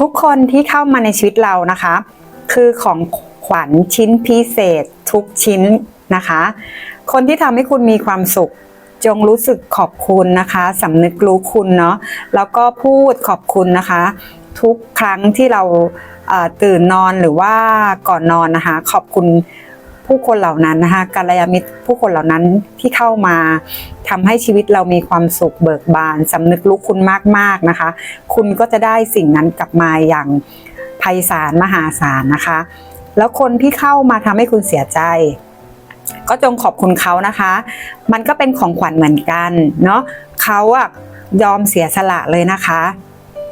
ทุกคนที่เข้ามาในชีวิตเรานะคะ คือของขวัญชิ้นพิเศษทุกชิ้นนะคะ คนที่ทำให้คุณมีความสุข จงรู้สึกขอบคุณนะคะสำนึกรู้คุณเนาะแล้วก็พูดขอบคุณนะคะ ทุกครั้งที่เราตื่นนอนหรือว่าก่อนนอนนะคะ ขอบคุณ ผู้คนเหล่านั้นนะคะกัลยาณมิตรผู้คนเหล่านั้นที่เข้ามาทำให้ชีวิตเรามีความสุขเบิกบานสำนึกรู้คุณมากๆนะคะ คุณก็จะได้สิ่งนั้นกลับมาอย่างไพศาลมหาศาลนะคะ แล้วคนที่เข้ามาทำให้คุณเสียใจ ก็จงขอบคุณเขานะคะ มันก็เป็นของขวัญเหมือนกันเนาะเขาอะยอมเสียสละเลยนะคะ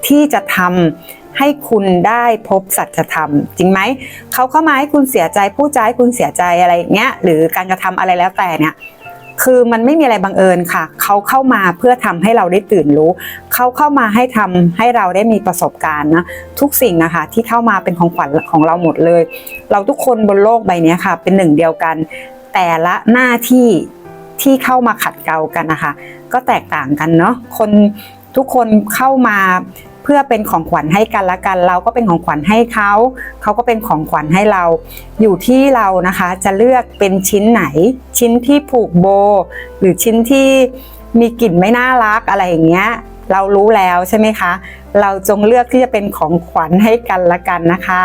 ที่จะทำ ให้คุณได้พบสัจธรรม จริงไหมเขาเข้ามาให้คุณเสียใจผู้ใจคุณเสียใจอะไรเงี้ยหรือการกระทำอะไรแล้วแต่เนี่ยคือมันไม่มีอะไรบังเอิญค่ะ เขาเข้ามาเพื่อทำให้เราได้ตื่นรู้ เขาเข้ามาให้ทำให้เราได้มีประสบการณ์นะทุกสิ่งนะคะที่เข้ามาเป็นของขวัญของเราหมดเลย เราทุกคนบนโลกใบนี้ค่ะ เป็นหนึ่งเดียวกัน แต่ละหน้าที่ที่เข้ามาขัดเกลากันนะคะ ก็แตกต่างกันเนาะคนทุกคนเข้ามา พื่อเป็นของขวัญให้กันและกัน เราก็เป็นของขวัญให้เขาเขาก็เป็นของขวัญให้เรา อยู่ที่เรานะคะจะเลือกเป็นชิ้นไหน ชิ้นที่ผูกโบ หรือชิ้นที่มีกลิ่นไม่น่ารักอะไรอย่างเงี้ยเรารู้แล้วใช่ไหมคะ เราจงเลือกที่จะเป็นของขวัญให้กันละกันนะคะ